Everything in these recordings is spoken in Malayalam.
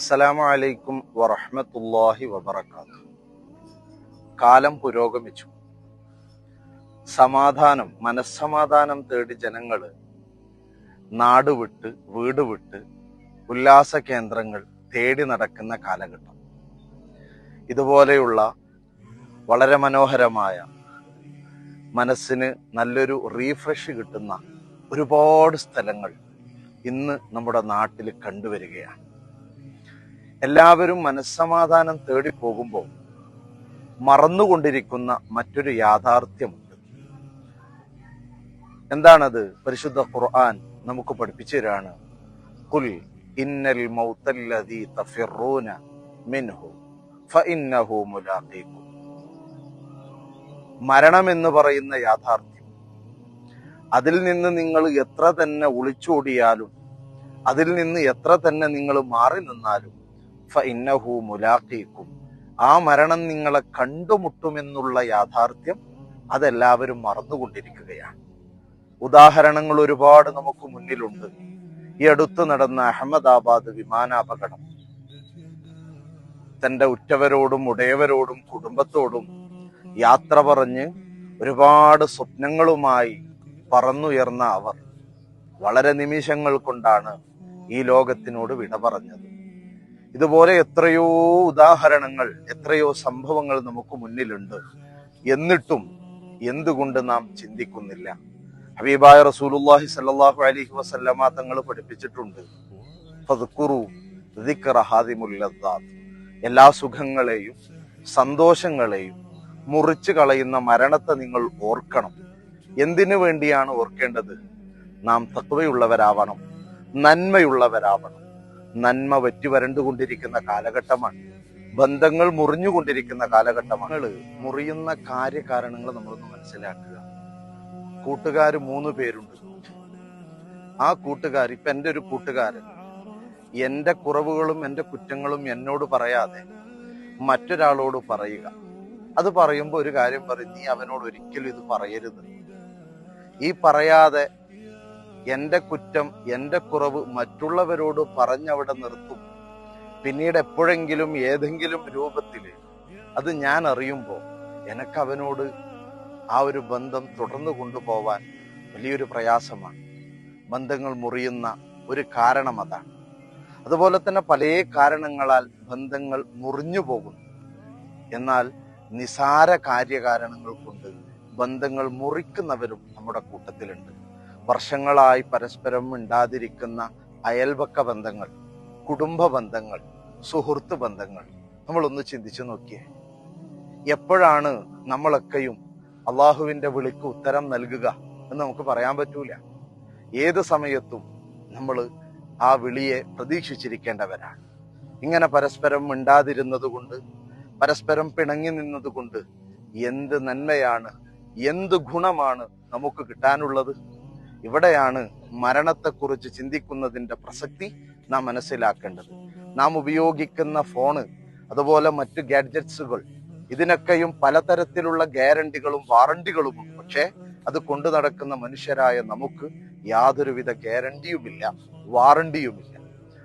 അസ്സലാമു അലൈക്കും വറഹ്മത്തുള്ളാഹി വബറകാത്തു കാലം പുരോഗമിച്ചു. സമാധാനം മനസ്സമാധാനം തേടി ജനങ്ങൾ നാട് വിട്ട് വീട് വിട്ട് ഉല്ലാസ കേന്ദ്രങ്ങൾ തേടി നടക്കുന്ന കാലഘട്ടം. ഇതുപോലെയുള്ള വളരെ മനോഹരമായ മനസ്സിന് നല്ലൊരു റീഫ്രഷ് കിട്ടുന്ന ഒരുപാട് സ്ഥലങ്ങൾ ഇന്ന് നമ്മുടെ നാട്ടിൽ കണ്ടുവരികയാണ്. എല്ലാവരും മനസ്സമാധാനം തേടി പോകുമ്പോൾ മറന്നുകൊണ്ടിരിക്കുന്ന മറ്റൊരു യാഥാർത്ഥ്യമുണ്ട്. എന്താണത്? പരിശുദ്ധ ഖുർആൻ നമുക്ക് പഠിപ്പിച്ചു തരാണ്. കുൽ ഇന്നൽ മിൻഹു ഫഇന്നഹു മരണം എന്ന് പറയുന്ന യാഥാർത്ഥ്യം. അതിൽ നിന്ന് നിങ്ങൾ എത്ര തന്നെ ഒളിച്ചോടിയാലും അതിൽ നിന്ന് എത്ര തന്നെ നിങ്ങൾ മാറി നിന്നാലും ഫഇന്നഹു ആ മരണം നിങ്ങളെ കണ്ടുമുട്ടുമെന്നുള്ള യാഥാർത്ഥ്യം അതെല്ലാവരും മറന്നുകൊണ്ടിരിക്കുകയാണ്. ഉദാഹരണങ്ങൾ ഒരുപാട് നമുക്ക് മുന്നിലുണ്ട്. ഈ അടുത്ത് നടന്ന അഹമ്മദാബാദ് വിമാനാപകടം. തന്റെ ഉറ്റവരോടും ഉടയവരോടും കുടുംബത്തോടും യാത്ര പറഞ്ഞ് ഒരുപാട് സ്വപ്നങ്ങളുമായി പറന്നുയർന്ന അവർ വളരെ നിമിഷങ്ങൾ കൊണ്ടാണ് ഈ ലോകത്തിനോട് വിട പറഞ്ഞത്. ഇതുപോലെ എത്രയോ ഉദാഹരണങ്ങൾ എത്രയോ സംഭവങ്ങൾ നമുക്ക് മുന്നിലുണ്ട്. എന്നിട്ടും എന്തുകൊണ്ട് നാം ചിന്തിക്കുന്നില്ല? ഹബീബായ റസൂലുല്ലാഹി സല്ലല്ലാഹു അലൈഹി വസല്ലമ തങ്ങൾ പഠിപ്പിച്ചിട്ടുണ്ട്. എല്ലാ സുഖങ്ങളെയും സന്തോഷങ്ങളെയും മുറിച്ചു കളയുന്ന മരണത്തെ നിങ്ങൾ ഓർക്കണം. എന്തിനു വേണ്ടിയാണ് ഓർക്കേണ്ടത്? നാം തത്വയുള്ളവരാവണം നന്മയുള്ളവരാവണം. നന്മ വറ്റി വരണ്ടുകൊണ്ടിരിക്കുന്ന കാലഘട്ടമാണ്. ബന്ധങ്ങൾ മുറിഞ്ഞുകൊണ്ടിരിക്കുന്ന കാലഘട്ടമാണ്. മുറിയുന്ന കാര്യകാരണങ്ങൾ നമ്മളൊന്ന് മനസ്സിലാക്കുക. കൂട്ടുകാർ മൂന്ന് പേരുണ്ട്. ആ കൂട്ടുകാർ ഇപ്പൊ എന്റെ ഒരു കൂട്ടുകാരൻ എന്റെ കുറവുകളും എന്റെ കുറ്റങ്ങളും എന്നോട് പറയാതെ മറ്റൊരാളോട് പറയുക. അത് പറയുമ്പോൾ ഒരു കാര്യം പറയും നീ അവനോട് ഒരിക്കലും ഇത് പറയരുത്. ഈ പറയാതെ എന്റെ കുറ്റം എന്റെ കുറവ് മറ്റുള്ളവരോട് പറഞ്ഞവിടെ നിർത്തും. പിന്നീട് എപ്പോഴെങ്കിലും ഏതെങ്കിലും രൂപത്തിൽ അത് ഞാൻ അറിയുമ്പോൾ എനിക്ക് അവനോട് ആ ഒരു ബന്ധം തുടർന്നു കൊണ്ടുപോവാൻ വലിയൊരു പ്രയാസമാണ്. ബന്ധങ്ങൾ മുറിയുന്ന ഒരു കാരണം അതാണ്. അതുപോലെ തന്നെ പല കാരണങ്ങളാൽ ബന്ധങ്ങൾ മുറിഞ്ഞു പോകുന്നു എന്നാൽ നിസാര കാര്യകാരണങ്ങൾ കൊണ്ട് ബന്ധങ്ങൾ മുറിക്കുന്നവരും നമ്മുടെ കൂട്ടത്തിലുണ്ട്. വർഷങ്ങളായി പരസ്പരം ഉണ്ടാതിരിക്കുന്ന അയൽവക്ക ബന്ധങ്ങൾ കുടുംബ ബന്ധങ്ങൾ സുഹൃത്ത് ബന്ധങ്ങൾ. നമ്മളൊന്ന് ചിന്തിച്ചു നോക്കിയേ. എപ്പോഴാണ് നമ്മളൊക്കെയും അള്ളാഹുവിന്റെ വിളിക്ക് ഉത്തരം നൽകുക എന്ന് നമുക്ക് പറയാൻ പറ്റൂല. ഏത് സമയത്തും നമ്മൾ ആ വിളിയെ പ്രതീക്ഷിച്ചിരിക്കേണ്ടവരാണ്. ഇങ്ങനെ പരസ്പരം മിണ്ടാതിരുന്നത് കൊണ്ട് പരസ്പരം പിണങ്ങി നിന്നതുകൊണ്ട് എന്ത് നന്മയാണ് എന്ത് ഗുണമാണ് നമുക്ക് കിട്ടാനുള്ളത്? ഇവിടെയാണ് മരണത്തെക്കുറിച്ച് ചിന്തിക്കുന്നതിന്റെ പ്രസക്തി നാം മനസ്സിലാക്കേണ്ടത്. നാം ഉപയോഗിക്കുന്ന ഫോണ് അതുപോലെ മറ്റു ഗാഡ്ജറ്റ്സുകൾ ഇതിനൊക്കെയും പലതരത്തിലുള്ള ഗ്യാരണ്ടികളും വാറണ്ടികളുമുണ്ട്. പക്ഷേ അത് കൊണ്ടു നടക്കുന്ന മനുഷ്യരായ നമുക്ക് യാതൊരുവിധ ഗ്യാരണ്ടിയുമില്ല വാറണ്ടിയുമില്ല.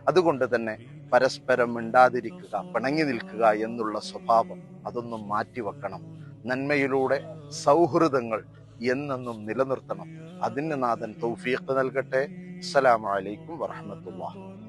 അതുകൊണ്ട് തന്നെ പരസ്പരം മിണ്ടാതിരിക്കുക പിണങ്ങി നിൽക്കുക എന്നുള്ള സ്വഭാവം അതൊന്നും മാറ്റിവെക്കണം. നന്മയിലൂടെ സൗഹൃദങ്ങൾ എന്നെന്നും നിലനിർത്തണം. അതിന് നാഥൻ തൗഫീഖ് നൽകട്ടെ. അസ്സലാമു അലൈക്കും വറഹ്മത്തുള്ളാഹി.